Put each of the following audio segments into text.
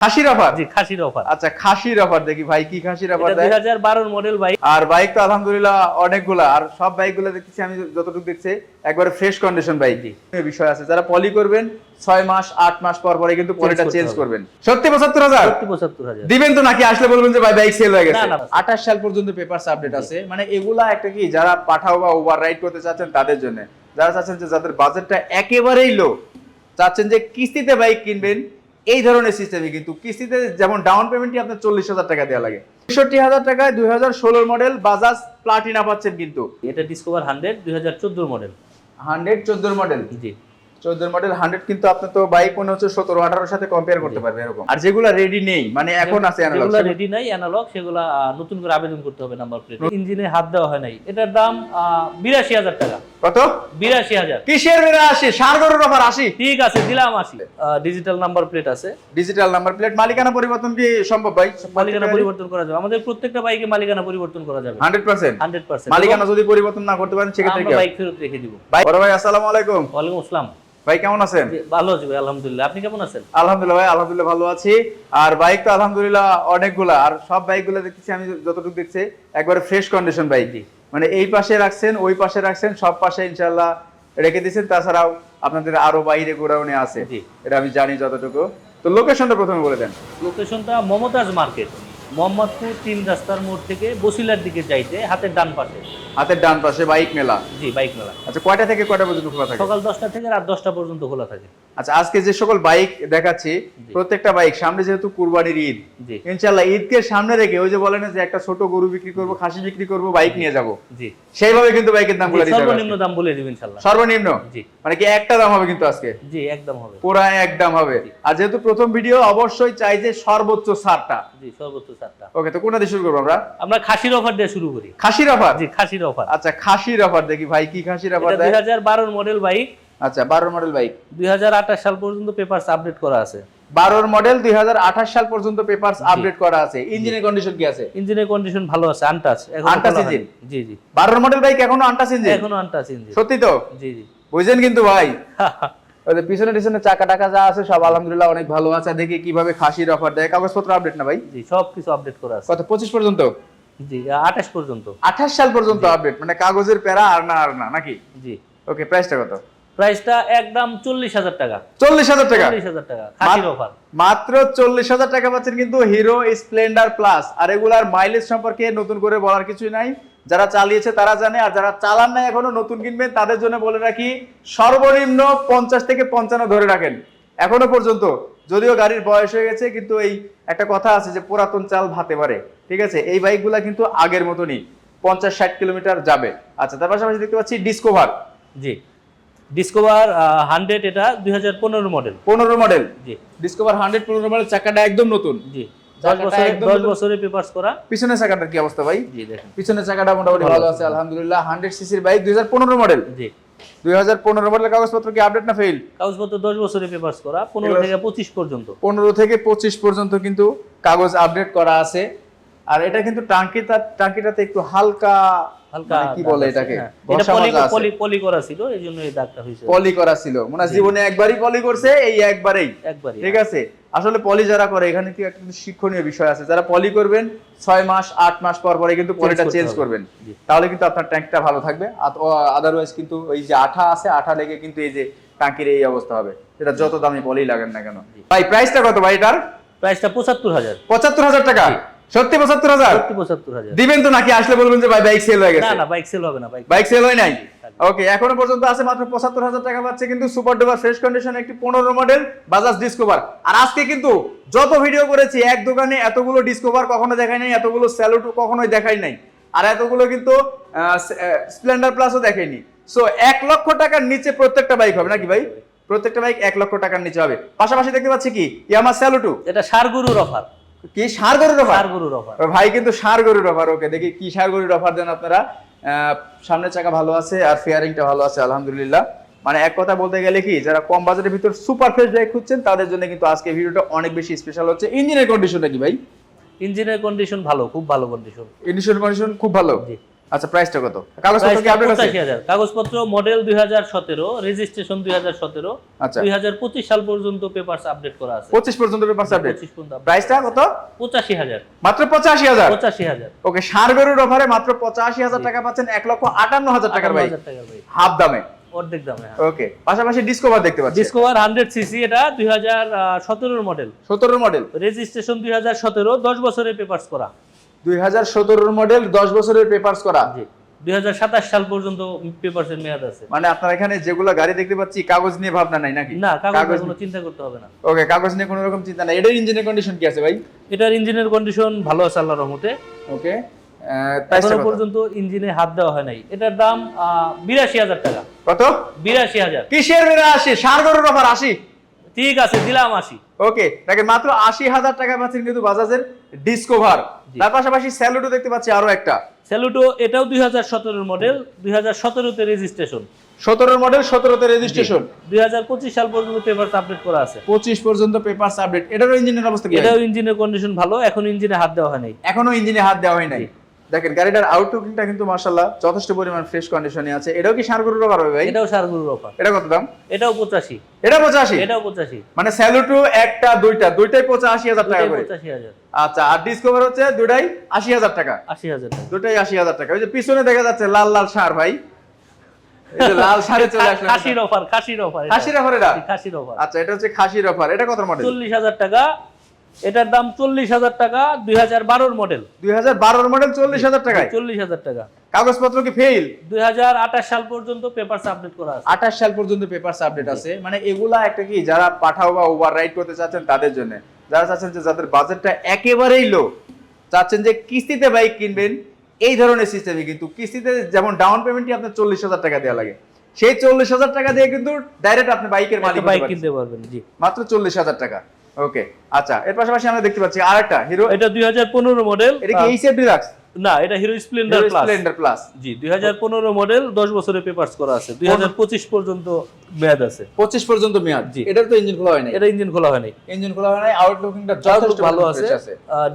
খাসির অফার? জি খাসির অফার। আচ্ছা খাসির অফার দেখি ভাই কি খাসির অফার দেয়? দুই হাজার বারোর মডেল আর বাইক তো আলহামদুলিল্লাহ অনেকগুলা আর সব বাইকগুলো দেখতেছি আমি যতটুকু দেখছি একবারে ফ্রেশ কন্ডিশন বাইক। বিষয় আছে যারা পলি করবেন ছয় মাস আট মাস পর পরে কিন্তু পলিটা চেঞ্জ করবেন। সত্যি পঁচাত্তর হাজার? সত্তর পঁচাত্তর হাজার। দিবেন তো নাকি আসলে বলবেন যে ভাই বাইক সেল হয়ে গেছে। না, না। আঠাশ সাল পর্যন্ত পেপারস আপডেট আছে। মানে এগুলা একটা কি যারা পাঠাও বা ওভার রাইড করতে চাচ্ছেন তাদের জন্য। যারা চাচ্ছেন যে যাদের বাজেটটা একেবারেই লো চাচ্ছেন যে কিস্তিতে বাইক কিনবেন এই ধরনের সিস্টেমে কিন্তু কিস্তিতে যেমন ডাউন পেমেন্টই আপনার চল্লিশ হাজার টাকা দেওয়া লাগে। তেষট্টি হাজার টাকায় দুই হাজার ষোলোর মডেল বাজাজ প্লাটিনা পাচ্ছেন কিন্তু। এটা ডিসকভার হান্ড্রেড দুই হাজার চোদ্দোর মডেল হান্ড্রেড চোদ্দোর মডেল জি। চোদ্দোর মডেল হান্ড্রেড কিন্তু আপনার তো বাইক মনে হচ্ছে সতেরো আঠারোর সাথে কম্পেয়ার করতে পারবে এরকম। আর যেগুলো রেডি নেই মানে এখন আছে যেগুলো রেডি নাই অ্যানালগ সেগুলো নতুন করে আবেদন করতে হবে নাম্বার প্লেট ইঞ্জিনে হাত দেওয়া হয় নাই। এটার দাম বিরাশি হাজার টাকা। কত? বিরাশি হাজার। কিসের আসে অফার ঠিক আছে দিলাম আসি ডিজিটাল নাম্বার প্লেট আছে। ডিজিটাল নাম্বার প্লেট মালিকানা পরিবর্তন কি সম্ভব ভাই? মালিকানা পরিবর্তন করা যাবে। আমাদের প্রত্যেকটা বাইকে মালিকানা পরিবর্তন করা যাবে। হান্ড্রেড পার্সেন্ট হান্ড্রেড পার্সেন্ট মালিকানা যদি পরিবর্তন না করতে পারেন সেক্ষেত্রে? বাইক ফেরত রেখে দিব। ভাই বড় ভাই আসসালামু আলাইকুম। ওয়ালাইকুম আসসালাম। ভাই কেমন আছেন? ভালো আছি ভাই আলহামদুলিল্লাহ। আপনি কেমন আছেন? আলহামদুলিল্লাহ ভাই আলহামদুলিল্লাহ ভালো আছি। আর বাইক তো আলহামদুলিল্লাহ অনেকগুলা। আর সব বাইকগুলো দেখতেছি আমি যতটুকু দেখছি একবারে ফ্রেশ কন্ডিশন বাইক। মানে এই পাশে রাখছেন ওই পাশে রাখছেন সব পাশে ইনশাল্লাহ রেখে দিয়েছেন। তাছাড়াও আপনাদের আরও বাইরে গোডাউনে আছে। এটা আমি জানি যতটুকু। তো লোকেশনটা প্রথমে বলে দেন। লোকেশনটা মমতাজ মার্কেট। মোহাম্মদপুর তিন রাস্তার মোড় থেকে বসিলার দিকে যাইতে হাতের ডান পাশে। হাতের ডান পাশে বাইক মেলা? জি বাইক মেলা। আচ্ছা কয়টা থেকে কয়টা পর্যন্ত খোলা থাকে? সকাল দশটা থেকে রাত দশটা পর্যন্ত খোলা থাকে। আচ্ছা আজকে যে সকল বাইক দেখাচ্ছি প্রত্যেকটা বাইক সামনে যেহেতু কুরবানির ঈদ জি। ইনশাল্লাহ ঈদকে সামনে রেখে ওই যে বলেন যে একটা ছোট গরু বিক্রি করব খাসি বিক্রি করব বাইক নিয়ে যাব জি। সেইভাবে কিন্তু বাইকের দাম বলে সর্বনিম্ন দাম বলে দিবেন ইনশাল্লাহ সর্বনিম্ন? জি। মানে কি একটা দাম হবে কিন্তু আজকে? জি একদম হবে। পুরা এক দাম হবে। আর যেহেতু প্রথম ভিডিও অবশ্যই চাই যে সর্বোচ্চ ছাড়টা। জি সর্বোচ্চ চারটা ওকে তো কোনটা দিয়ে শুরু করব আমরা? আমরা খাসির অফার দিয়ে শুরু করি। খাসির অফার জি খাসির অফার আচ্ছা খাসির অফার দেখি ভাই কি খাসির অফার দেয়? হাজার বারোর মডেল বাইক আচ্ছা বারোর মডেল বাইক দুই হাজার আঠাশ সাল পর্যন্ত পেপারস আপডেট করা আছে। বারোর মডেল দুই হাজার আঠাশ সাল পর্যন্ত পেপারস আপডেট করা আছে। ইঞ্জিনের কন্ডিশন কি আছে? ইঞ্জিনের কন্ডিশন ভালো আছে আনটাচ Untouch engine? জি জি। বারোর মডেল বাইক এখনও আনটাস ইঞ্জিন এখনও আনটাচ ইঞ্জিন সত্যি তো? জি জি। বুঝছেন কিন্তু ভাই? যে পিছনে পিছনে চাকা টাকা যা আছে সব আলহামদুলিল্লাহ অনেক ভালো আছে। দেখি কীভাবে খাসির অফার দেয়। কাগজপত্র আপডেট না ভাই? জি সব কিছু আপডেট করা আছে। কত পঁচিশ পর্যন্ত? জি আঠাশ পর্যন্ত। আঠাশ সাল পর্যন্ত আপডেট মানে কাগজের প্যারা আর না আর না নাকি? জি। ওকে প্রাইসটা কত? প্রাইসটা একদম চল্লিশ হাজার টাকা। চল্লিশ হাজার টাকা? চল্লিশ হাজার টাকা খাসির অফার মাত্র চল্লিশ হাজার টাকা পাচ্ছেন কিন্তু হিরো স্প্লেন্ডার প্লাস আর এগুলার মাইলেজ সম্পর্কে নতুন করে বলার কিছুই নাই। যারা চালিয়েছে তারা জানে আর যারা চালান নাই এখনও নতুন কিনবেন তাদের জন্য বলে রাখি সর্বনিম্ন পঞ্চাশ থেকে পঞ্চান্ন ধরে রাখেন এখনও পর্যন্ত। যদিও গাড়ির বয়স হয়ে গেছে কিন্তু এই একটা কথা আছে যে পুরাতন চাল ভাতে পারে ঠিক আছে? এই বাইকগুলা কিন্তু আগের মতনই পঞ্চাশ ষাট কিলোমিটার যাবে। আচ্ছা তার পাশাপাশি দেখতে পাচ্ছি ডিসকোভার। জি। ডিসকভার হান্ড্রেড এটা দুই হাজার পনেরো মডেল। পনেরো মডেল। জি। ডিসকভার হান্ড্রেড পনেরো মডেল চাকাটা একদম নতুন। জি। পিছনের চাকাটার কি অবস্থা ভাই? জি দেখেন। পিছনের চাকাটা মোটামুটি ভালো আছে। আলহামদুলিল্লাহ। হান্ড্রেড সিসির বাইক দুই হাজার পনেরো মডেল জি। দুই হাজার পনেরো মডেলের কাগজপত্র কি আপডেট না ফেল কাগজপত্র দশ বছরে পেপার্স করা পনেরো থেকে পঁচিশ পর্যন্ত। পনেরো থেকে পঁচিশ পর্যন্ত কিন্তু কাগজ আপডেট করা আছে। আর এটা কিন্তু টাঙ্কিটা টাঙ্কিটাতে একটু হালকা হালকা মানে কি বলে এটাকে? হ্যাঁ। এটা পলি করা ছিল এই দাগটা পলি করা ছিল। মনে হয় জীবনে একবারই পলি করছে এই একবারেই। একবারই ঠিক আছে? আসলে পলি যারা করে এখানে কি একটা শিক্ষণীয় বিষয় আছে। যারা পলি করবেন ছয় মাস আট মাস পর পরে কিন্তু পলিটা চেঞ্জ করবেন। তাহলে কিন্তু আপনার ট্যাঙ্কটা ভালো থাকবে। আদারওয়াইজ কিন্তু ওই যে আঠা আছে আঠা লেগে কিন্তু এই যে টাঙ্কির এই অবস্থা হবে। সেটা যত দামি পলি লাগেন না কেন। ভাই প্রাইসটা কত ভাই এটার? প্রাইসটা পঁচাত্তর হাজার। পঁচাত্তর হাজার টাকা? সত্যি পঁচাত্তর হাজার? সত্যি পঁচাত্তর হাজার। দিবেন তো নাকি? আসলে বলবেন যে ভাই বাইক সেল হয়ে গেছে। না বাইক সেল হবে না বাইক বাইক সেল হয় নাই? ওকে এখনও পর্যন্ত আছে মাত্র পঁচাত্তর হাজার টাকা পাচ্ছে কিন্তু সুপার ডুপার ফ্রেশ কন্ডিশন একটি পনেরো মডেল বাজাজ ডিসকভার আর আজকে কিন্তু যত ভিডিও করেছি এক দোকানে এতগুলো ডিসকভার কখনো দেখাই নাই এতগুলো স্যালুট কখনোই দেখাই নাই। আর এতগুলো কিন্তু স্প্লেন্ডার প্লাসও দেখাইনি। সো এক লক্ষ টাকার নিচে প্রত্যেকটা বাইক হবে নাকি ভাই? প্রত্যেকটা বাইক এক লক্ষ টাকার নিচে হবে। পাশাপাশি দেখতে পাচ্ছি কি? ইয়ামা স্যালুটু এটা সার গরুর অফার কি? সার গরুর অফার গরুর অফার ভাই কিন্তু সার গরুর অফার ওকে দেখি কি সার গরুর অফার দেন আপনারা। সামনের চাকা ভালো আছে আর ফেয়ারিংটা ভালো আছে আলহামদুলিল্লাহ। মানে এক কথা বলতে গেলে কি যারা কম বাজারের ভিতর সুপার ফ্রেশ বাইক খুঁজছেন তাদের জন্য কিন্তু আজকে ভিডিওটা অনেক বেশি স্পেশাল হচ্ছে। ইঞ্জিনের কন্ডিশনটা কি ভাই? ইঞ্জিনের কন্ডিশন ভালো খুব ভালো কন্ডিশন ইঞ্জিনের কন্ডিশন খুব ভালো? জি। আচ্ছা প্রাইসটা কত? কাগজপত্র কি আপডেট আছে পঁচাশি হাজার। কাগজপত্র মডেল দুই হাজার সতেরো রেজিস্ট্রেশন দুই হাজার সতেরো আচ্ছা। দুই হাজার পঁচিশ সাল পর্যন্ত পেপারস আপডেট করা আছে। পঁচিশ পর্যন্ত পেপার আপডেট পঁচিশ পর্যন্ত প্রাইসটা কত? পঁচাশি হাজার। মাত্র পঁচাশি হাজার? পঁচাশি হাজার। ওকে সারগরুর অফারে মাত্র পঁচাশি হাজার টাকা পাচ্ছেন এক লক্ষ আটান্ন হাজার টাকার বাইক ভাই। হাফ দামে। অর্ধেক দামে হ্যাঁ। ওকে পাশাপাশি ডিসকভার দেখতে পাচ্ছি। ডিসকভার হান্ড্রেড সিসি এটা দুই হাজার সতেরোর মডেল সতেরো মডেল রেজিস্ট্রেশন দুই হাজার সতেরো দশ বছরের পেপারস করা। দুই হাজার সতেরোর মডেল দশ বছরের পেপারস করা। জি। দুই হাজার সাতাশ সাল পর্যন্ত পেপারসের মেয়াদ আছে। মানে আপনার এখানে যেগুলো গাড়ি দেখতে পাচ্ছি কাগজ নিয়ে ভাবনা নাই নাকি? না কাগজ কোনো চিন্তা করতে হবে না। ওকে কাগজ নিয়ে কোনো রকম চিন্তা নাই। এটার ইঞ্জিনের কন্ডিশন কি আছে ভাই? এটার ইঞ্জিনের কন্ডিশন ভালো আছে আল্লাহর রহমতে। ওকে এখনও পর্যন্ত ইঞ্জিনে হাত দেওয়া হয় নাই। এটার দাম বিরাশি হাজার টাকা। কত? বিরাশি হাজার। কিসের আসি সার গরুর অফার আশি? ঠিক আছে দিলাম আসি ওকে দেখেন মাত্র আশি হাজার টাকা পাচ্ছেন কিন্তু বাজাজের ডিসকভার তার পাশাপাশি স্যালুটও দেখতে পাচ্ছি আরও একটা। স্যালুটো এটাও দুই হাজার সতেরোর মডেল দুই হাজার সতেরোতে রেজিস্ট্রেশন সতেরোর মডেল সতেরোতে রেজিস্ট্রেশন দুই হাজার পঁচিশ সাল পর্যন্ত পেপারস আপডেট করা আছে। পঁচিশ পর্যন্ত পেপার আপডেট এটারও ইঞ্জিনের অবস্থা এটাও ইঞ্জিনের কন্ডিশন ভালো এখন ইঞ্জিনে হাত দেওয়া হয় নাই। এখনও ইঞ্জিনে হাত দেওয়া হয় নাই। দেখেন গাড়িটার আউটলুকিংটা কিন্তু মাশাআল্লাহ যথেষ্ট পরিমাণ ফ্রেশ কন্ডিশনে আছে। এটাও কি সার গরুর অফার ভাই? এটাও সারগুলোর অফার এটা কত দাম? এটাও পঁচাশি। এটা পঁচাশি? এটাও পঁচাশি। মানে স্যালুটু একটা দুইটা দুইটাই পঁচাশি হাজার টাকা করে। পঁচাশি হাজার। আচ্ছা আর ডিসকভার হচ্ছে আশি হাজার টাকা। আশি হাজার টাকা। দুটাই আশি হাজার টাকা। ওই যে পিছনে দেখা যাচ্ছে লাল লাল সার ভাই। এই যে লাল সারে চলে আসলো খাসির অফার খাসির অফার খাসির অফার এটা? খাসির অফার আচ্ছা এটা হচ্ছে খাসির অফার এটা কত মডেল চল্লিশ হাজার টাকা এটার দাম চল্লিশ হাজার টাকা দুই হাজার বারোর মডেল দুই হাজার বারোর মডেল চল্লিশ হাজার টাকায়? চল্লিশ হাজার টাকা। কাগজপত্র কি ফেল দুই হাজার আঠাশ সাল পর্যন্ত পেপারস আপডেট করা আছে। আঠাশ সাল পর্যন্ত পেপার আপডেট আছে। মানে এগুলা একটা কি যারা পাঠাও বা ওভার রাইড করতে চাচ্ছেন তাদের জন্য। যারা চাচ্ছেন যে যাদের বাজেটটা একেবারেই লো চাচ্ছেন যে কিস্তিতে বাইক কিনবেন এই ধরনের সিস্টেমে কিন্তু কিস্তিতে যেমন ডাউন পেমেন্টই আপনার চল্লিশ হাজার টাকা দেওয়া লাগে। সেই চল্লিশ হাজার টাকা দিয়ে কিন্তু ডাইরেক্ট আপনি বাইকের মালিক বাইক কিনতে পারবেন জি। মাত্র চল্লিশ হাজার টাকা। ওকে আচ্ছা এর পাশাপাশি আমরা দেখতে পাচ্ছি আরেকটা হিরো এটা দুই হাজার পনেরো মডেল এটা কি এইচএফ ডিলাক্স না এটা Hero Splendor plus Splendor plus জি দুই হাজার পনেরো মডেল দশ বছরের পেপারস করা আছে। দুই হাজার পঁচিশ পর্যন্ত মেয়াদ আছে। পঁচিশ পর্যন্ত মেয়াদ। জি। এটার তো ইঞ্জিন খোলা হয় এটা ইঞ্জিন খোলা হয়নি ইঞ্জিন খোলা হয় আউটলুকিংটা যথেষ্ট ভালো আছে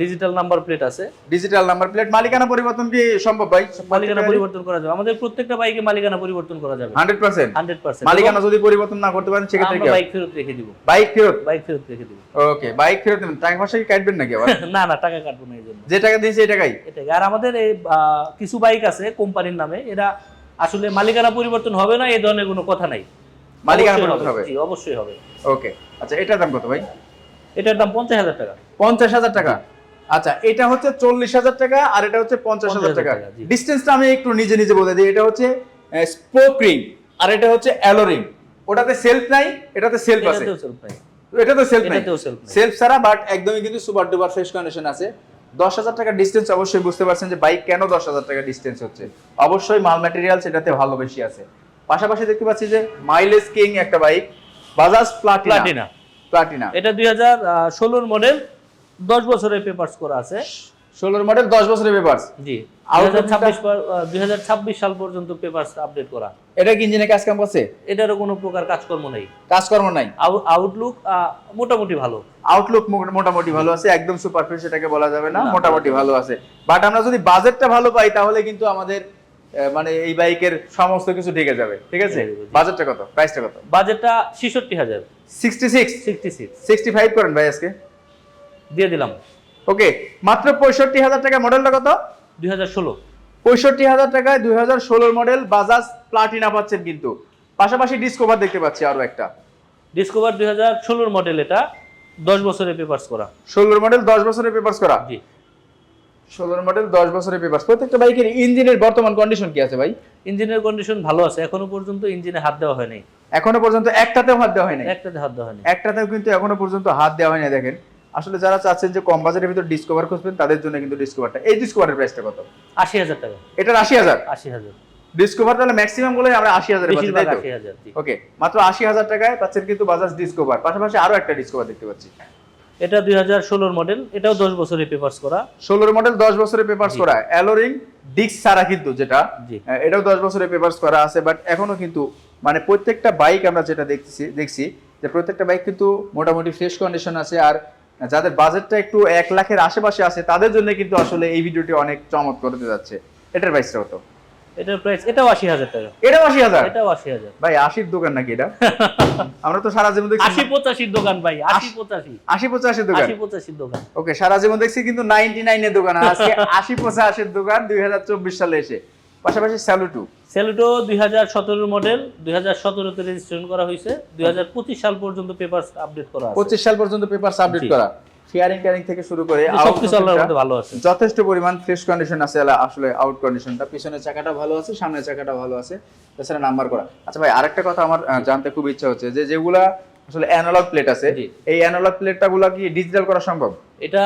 ডিজিটাল নাম্বার প্লেট আছে। ডিজিটাল নাম্বার প্লেট মালিকানা পরিবর্তন কি সম্ভব ভাই? মালিকানা পরিবর্তন করা যাবে। আমাদের প্রত্যেকটা বাইকে মালিকানা পরিবর্তন করা যাবে। হান্ড্রেড পার্সেন্ট হান্ড্রেড পার্সেন্ট মালিকানা যদি পরিবর্তন না করতে পারেন সেক্ষেত্রে আমরা বাইক ফেরত রেখে দিব। বাইক ফেরত? বাইক ফেরত রেখে দিব। ওকে বাইক ফেরত দেবেন। টাকা পয়সা কি কাটবেন নাকি আবার? না না টাকা কাটবো না এই জন্য। যে টাকা দিয়েছে এই টাকাই এটাই। আর আমাদের এই কিছু বাইক আছে কোম্পানির নামে এরা আসলে মালিকানা পরিবর্তন হবে না এই ধরনের কোনো কথা নাই। মালিকানা পরিবর্তন হবে। জি, অবশ্যই হবে। ওকে। আচ্ছা এটার দাম কত ভাই? এটার দাম পঞ্চাশ হাজার টাকা। পঞ্চাশ হাজার টাকা? আচ্ছা এটা হচ্ছে চল্লিশ হাজার টাকা আর এটা হচ্ছে পঞ্চাশ হাজার টাকা। ডিস্টেন্সটা আমি একটু নিজে নিজে বলে দিই। এটা হচ্ছে স্পোক রিং আর এটা হচ্ছে ওটাতে সেলফ নাই এটাতে সেলফ আছে। এটা তো সেলফ নাই। নাই। সেলফ ছাড়া বাট একদমই কিন্তু সুপার ডুপার ফ্রেশ কন্ডিশন আছে। দশ হাজার টাকা ডিস্টেন্স অবশ্যই বুঝতে পারছেন যে বাইক কেন দশ হাজার টাকা ডিস্টেন্স হচ্ছে? অবশ্যই মাল ম্যাটেরিয়াল সেটাতে ভালো বেশি আছে। পাশাপাশি দেখতে পাচ্ছি যে মাইলেজ কিং একটা বাইক বাজাজ প্লাটিনা প্লাটিনা এটা দুই হাজার ষোলোর মডেল দশ বছরের পেপার্স করা আছে। ষোলোর মডেল দশ বছরের পেপার জি। দুই সাল পর্যন্ত পেপার্স আপডেট করা। এটা কি ইঞ্জিনে করছে? এটারও কোনো প্রকার কাজকর্ম নেই। কাজকর্ম নাই। আউটলুক মোটামুটি ভালো। আউটলুক মোটামুটি ভালো আছে একদম এটাকে বলা যাবে না মোটামুটি ভালো আছে। বাট আমরা যদি বাজেটটা ভালো পাই তাহলে কিন্তু আমাদের মানে এই বাইকের সমস্ত কিছু ঢেকে যাবে ঠিক আছে। বাজেটটা কত? প্রাইসটা কত? বাজেটটা ছেষট্টি হাজার। Sixty six sixty six sixty five করেন ভাই আজকে। দিয়ে দিলাম। ওকে মাত্র পঁয়ষট্টি হাজার টাকা মডেলটা কত? দুই হাজার ষোলো। পঁয়ষট্টি হাজার টাকায় দুই হাজার ষোলোর মডেল বাজাজ প্লাটিনা পাচ্ছেন কিন্তু। পাশাপাশি ডিসকভার দেখতে পাচ্ছি আরও একটা। ডিসকভার দুই হাজার ষোলোর মডেল এটা দশ বছরের পেপার্স করা। ষোলোর মডেল দশ বছরের পেপার্স করা। জি। ষোলোর মডেল দশ বছরের পেপার্স প্রত্যেকটা বাইকের ইঞ্জিনের বর্তমান কন্ডিশন কি আছে ভাই? ইঞ্জিনের কন্ডিশন ভালো আছে। এখনও পর্যন্ত ইঞ্জিনে হাত দেওয়া হয়নি। এখনও পর্যন্ত একটাতেও হাত দেওয়া হয়নি? একটাতে হাত দেওয়া হয়নি। একটাতেও কিন্তু এখনও পর্যন্ত হাত দেওয়া হয়নি দেখেন। আসলে যারা চাচ্ছেন যে কম বাজারের ভিতর ডিসকভার খুঁজবেন তাদের জন্য কিন্তু ডিসকভারটা এই ডিসকভারের প্রাইসটা কত? আশি হাজার টাকা। এটার আশি হাজার? আশি হাজার। ডিসকভার তাহলে ম্যাক্সিমামগুলো আমরা আশি হাজার ওকে মাত্র আশি হাজার টাকায় পাচ্ছেন কিন্তু বাজাজ ডিসকভার পাশাপাশি আরও একটা ডিসকভার দেখতে পাচ্ছি। এটা দুই হাজার ষোলোর মডেল এটাও দশ বছরের পেপার্স করা। ষোলোর মডেল দশ বছরের পেপার্স করা। অ্যালোরিং ডিস্ক ছাড়া কিন্তু যেটা এটাও দশ বছরের পেপার্স করা আছে বাট এখনও কিন্তু মানে প্রত্যেকটা বাইক আমরা যেটা দেখছি দেখছি যে প্রত্যেকটা বাইক কিন্তু মোটামুটি ফ্রেশ কন্ডিশন আছে আর যাদের বাজেটটা একটু এক লাখের আশেপাশে আছে তাদের জন্য কিন্তু আসলে এই ভিডিওটি অনেক চমৎকার হতে যাচ্ছে। এটার প্রাইসটা কত? এটার প্রাইস এটাও আশি হাজার টাকা। এটাও আশি হাজার? এটাও আশি হাজার। ভাই আশির দোকান নাকি এটা? আমরা তো সারা জীবন দেখছি আশি পঁচাশির দোকান ভাই আশি পঁচাশি। আশি পঁচাশির দোকান? আশি পঁচাশির দোকান। ওকে সারা জীবন দেখছি কিন্তু নাইনটি নাইনের দোকান আজকে আশি পঁচাশির দোকান দুই হাজার চব্বিশ সালে এসে। পাশাপাশি স্যালুটু সেলুটো দুই হাজার সতেরো মডেল দুই হাজার সতেরোতে রেজিস্ট্রেশন করা হয়েছে দুই হাজার পঁচিশ সাল পর্যন্ত পেপার আপডেট করা আছে। পঁচিশ সাল পর্যন্ত পেপার জি। করা। শেয়ারিং ক্যারিং থেকে শুরু করে সবকিছু আল্লাহর মধ্যে ভালো আছে। যথেষ্ট পরিমাণ ফ্রেশ কন্ডিশন আছে আসলে আউট কন্ডিশনটা পিছনের চাকাটা ভালো আছে সামনের চাকাটা ভালো আছে। তাছাড়া নাম্বার করা। আচ্ছা ভাই আরেকটা কথা আমার জানতে খুব ইচ্ছা হচ্ছে যে যেগুলা আসলে অ্যানালগ প্লেট আছে এই অ্যানালগ প্লেটটা গুলা কি ডিজিটাল করা সম্ভব? এটা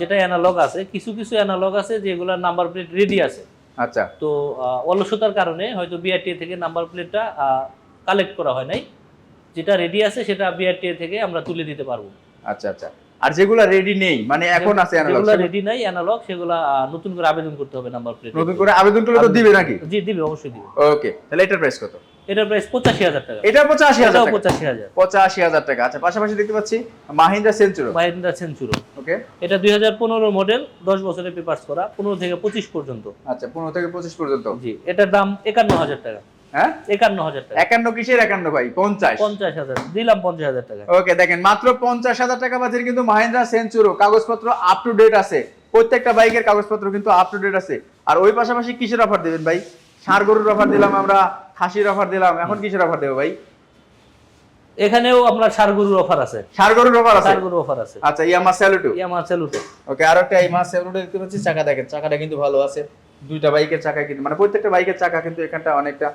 যেটা অ্যানালগ আছে কিছু কিছু অ্যানালগ আছে যেগুলোর নাম্বার প্লেট রেডি আছে। আচ্ছা। তো অলসতার কারণে হয়তো বিআরটিএ থেকে নাম্বার প্লেটটা কালেক্ট করা হয় নাই। যেটা রেডি আছে সেটা বিআরটিএ থেকে আমরা তুলে দিতে পারব। আচ্ছা আচ্ছা। আর যেগুলা রেডি নেই মানে এখন আছে অ্যানালগ যেগুলো রেডি নাই অ্যানালগ সেগুলো নতুন করে আবেদন করতে হবে নাম্বার প্লেট নতুন করে আবেদন করলে তো দিবে নাকি? জি দিবে অবশ্যই দিবে। ওকে তাহলে এটার প্রাইস কত? এটার প্রাইস পঁচাশি হাজার টাকা। এটা পঁচাশি হাজার এটাও টাকা। পঁচাশি হাজার। পঁচাশি হাজার টাকা। আচ্ছা পাশাপাশি দেখতে পাচ্ছি মাহিন্দ্রা সেঞ্চুরো মাহিন্দ্রা সেঞ্চুরো ওকে এটা দুই হাজার পনেরো মডেল দশ বছরের পেপার্স করা পনেরো থেকে পঁচিশ পর্যন্ত। আচ্ছা পনেরো থেকে পঁচিশ পর্যন্ত। জি এটার দাম একান্ন হাজার টাকা। হ্যাঁ? একান্ন হাজার টাকা। একান্ন কিসের একান্ন ভাই? পঞ্চাশ। পঞ্চাশ হাজার। দিলাম পঞ্চাশ হাজার টাকা। ওকে দেখেন মাত্র পঞ্চাশ হাজার টাকা বাজেট কিন্তু মাহিন্দ্রা সেঞ্চুরো কাগজপত্র আপ টু ডেট আছে। প্রত্যেকটা বাইকের কাগজপত্র কিন্তু আপ টু ডেট আছে। আর ওই পাশাপাশি কিসের অফার দেবেন ভাই? ষাঁড় গরুর অফার দিলাম আমরা খাসির অফার দিলাম। এখন কিসের অফার দেবো ভাই? এখানেও আপনার সারগুরুর অফার আছে। অফার আছে? অফার আছে। আচ্ছা ইয়ামা স্যালুটু? ইয়ামা সেলুটো ওকে আর একটা ইয়ামা স্যালুটু দেখতে পাচ্ছি চাকা। দেখেন চাকাটা কিন্তু ভালো আছে। দুইটা বাইকের চাকা কিন্তু মানে প্রত্যেকটা বাইকের চাকা কিন্তু এখানটা অনেকটা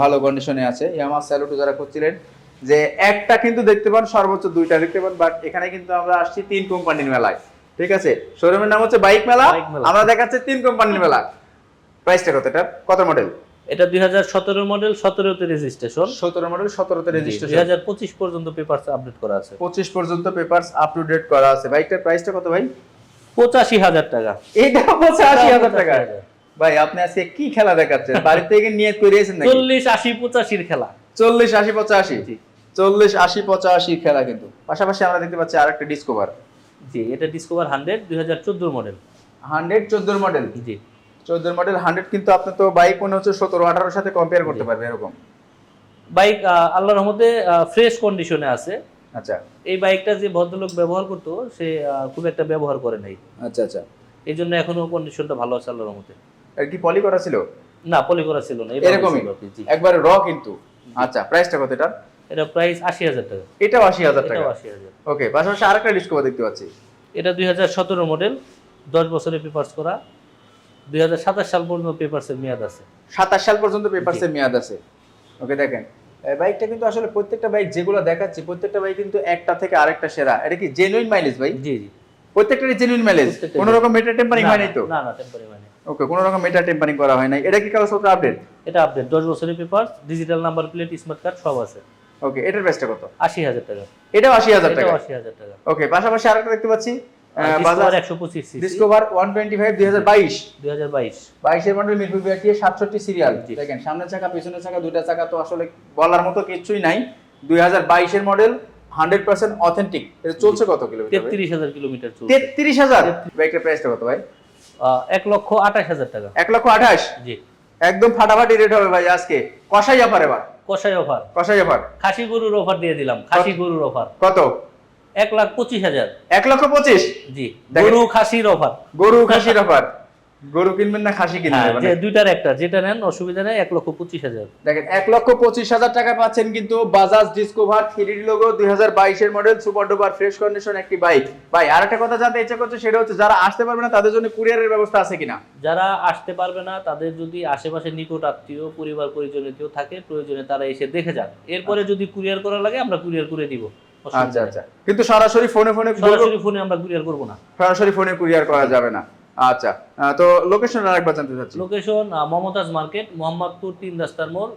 ভালো কন্ডিশনে আছে। ইয়ামা স্যালুটু যারা করছিলেন যে একটা কিন্তু দেখতে পান সর্বোচ্চ দুইটা দেখতে পান বাট এখানে কিন্তু আমরা আসছি তিন কোম্পানির মেলায়। ঠিক আছে? শোরুমের নাম হচ্ছে বাইক মেলা আমরা দেখাচ্ছি তিন কোম্পানির মেলা। প্রাইসটা কত এটা? কত মডেল এটা দুই হাজার সতেরো মডেল সতেরোতে রেজিস্ট্রেশন সতেরো মডেল সতেরোতে দুই রেজিস্ট্রেশন হাজার পঁচিশ পর্যন্ত পেপার আপডেট করা আছে। পঁচিশ পর্যন্ত পেপারস আপ টু ডেট করা আছে। বাইকটার প্রাইসটা কত ভাই? পঁচাশি হাজার টাকা। এটা পঁচাশি হাজার টাকা। 85,000 ভাই আপনি আজকে কি খেলা দেখাচ্ছেন? বাড়ি থেকে নিয়ে করিয়েছেন নাকি? চল্লিশ আশি পঁচাশির খেলা। চল্লিশ আশি পঁচাশি? জি। চল্লিশ আশি পঁচাশি খেলা কিন্তু। পাশাপাশি আমরা দেখতে পাচ্ছি আর একটা ডিসকভার জি এটা ডিসকভার হান্ড্রেড দুই হাজার চোদ্দোর মডেল হান্ড্রেড চোদ্দোর মডেল জি। চোদ্দোর মডেল হান্ড্রেড কিন্তু আপনি তো বাইক মনে হচ্ছে সতেরো আঠারোর সাথে কম্পেয়ার করতে পারবে এরকম। বাইক আল্লাহর রহমতে ফ্রেশ কন্ডিশনে আছে। আচ্ছা। এই বাইকটা যে ভদ্রলোক ব্যবহার করতো সে খুব একটা ব্যবহার করে নাই। আচ্ছা আচ্ছা। এই জন্য এখনও কন্ডিশনটা ভালো আছে আল্লাহর রহমতে। কি পলি করা ছিল? না পলি করা ছিল না এরকমই। একবারে র কিন্তু? আচ্ছা প্রাইসটা কত এটা এটা প্রাইস আশি হাজার টাকা। এটাও আশি হাজার টাকা। আশি হাজার। ওকে পাশাপাশি আরেকটা ডিসকভার দেখতে পাচ্ছি। এটা দুই হাজার সতেরো মডেল দশ বছরের পেপার্স করা। দুই হাজার সাতাশ সাল পর্যন্ত পেপার্সের মেয়াদ আছে। সাতাশ সাল পর্যন্ত পেপারসের মেয়াদ আছে। ওকে দেখেন বাইকটা কিন্তু আসলে প্রত্যেকটা বাইক যেগুলো দেখাচ্ছি প্রত্যেকটা বাইক কিন্তু একটা থেকে আরেকটা সেরা। এটা কি জেনুইন মাইলেজ ভাই জি জি। প্রত্যেকটারই জেনুইন মাইলেজ কোনো রকম মেটা টেম্পারিং হয় নাই তো? না না টেম্পারি মানে ওকে কোনো রকম মেটা টেম্পারিং করা হয় নাই। এটা কি কাগজপত্র আপডেট এটা আপডেট দশ বছরের paper digital number plate smart card সব আছে। ওকে এটার প্রাইসটা কত? আশি হাজার টাকা। এটাও আশি হাজার টাকা? আশি হাজার টাকা। ওকে পাশাপাশি আরেকটা দেখতে পাচ্ছি ডিসকভার ওয়ান টোয়েন্টি ফাইভ দুই হাজার বাইশ। দুই হাজার বাইশ। বাইশের মডেল মিরপুর বিআরটি সাতষট্টি সিরিয়াল দেখেন সামনের চাকা পিছনের চাকা দুইটা চাকা তো আসলে বলার মতো কিছুই নাই। দুই হাজার বাইশের মডেল হান্ড্রেড পার্সেন্ট অথেন্টিক এটা চলছে কত কিলোমিটার তেত্রিশ হাজার কিলোমিটার চলছে। তেত্রিশ হাজার? বাইকের প্রাইসটা কত ভাই? এক লক্ষ আঠাশ হাজার টাকা। এক লক্ষ আঠাশ? জি। একদম ফাটাফাটি রেট হবে ভাই আজকে। কষাই অফার এবার। কষাই অফার কষাই অফার খাসি গরুর অফার দিয়ে দিলাম খাসি গরুর অফার কত? এক লাখ পঁচিশ হাজার। এক লক্ষ পঁচিশ? জি গরু খাসির অফার গরু খাসির অফার গরু কিনবেন না খাসি কিনবেন হ্যাঁ, মানে? যে দুইটার একটা যেটা নেন অসুবিধা নেই এক লক্ষ পঁচিশ হাজার। দেখেন এক লক্ষ পঁচিশ হাজার টাকা পাচ্ছেন কিন্তু বাজাজ ডিসকভার থ্রি লোগো দুই হাজার বাইশের model super duper fresh condition একটি বাইক ভাই আর একটা কথা জানতে ইচ্ছা করছে সেটা হচ্ছে যারা আসতে পারবে না তাদের জন্য কুরিয়ারের ব্যবস্থা আছে কিনা? যারা আসতে পারবে না তাদের যদি আশেপাশে নিকট আত্মীয় পরিবার পরিজনে কেউ থাকে প্রয়োজনে তারা এসে দেখে যান। এরপরে যদি কুরিয়ার করা লাগে আমরা কুরিয়ার করে দিব। আচ্ছা আচ্ছা। কিন্তু সরাসরি ফোনে ফোনে সরাসরি ফোনে আমরা কুরিয়ার করব না। সরাসরি ফোনে কুরিয়ার করা যাবে না। আচ্ছা তো লোকেশন আরেকবার জানতে চাচ্ছি। লোকেশন মমতাজ মার্কেট মোহাম্মদপুর তিন রাস্তার মোড়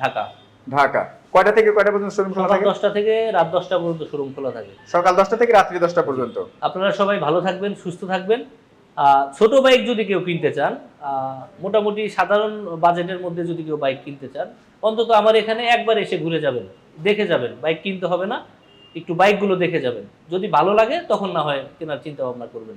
ঢাকা। ঢাকা। কয়টা থেকে কয়টা পর্যন্ত শোরুম খোলা থাকে? দশটা থেকে রাত দশটা পর্যন্ত শোরুম খোলা থাকে। সকাল দশটা থেকে রাত্রি দশটা পর্যন্ত? আপনারা সবাই ভালো থাকবেন সুস্থ থাকবেন। ছোট বাইক যদি কেউ কিনতে চান মোটামুটি সাধারণ বাজেটের মধ্যে যদি কেউ বাইক কিনতে চান অন্তত আমার এখানে একবার এসে ঘুরে যাবেন দেখে যাবেন। বাইক কিনতে হবে না একটু বাইকগুলো দেখে যাবেন। যদি ভালো লাগে তখন না হয় কেনার চিন্তা ভাবনা করবেন।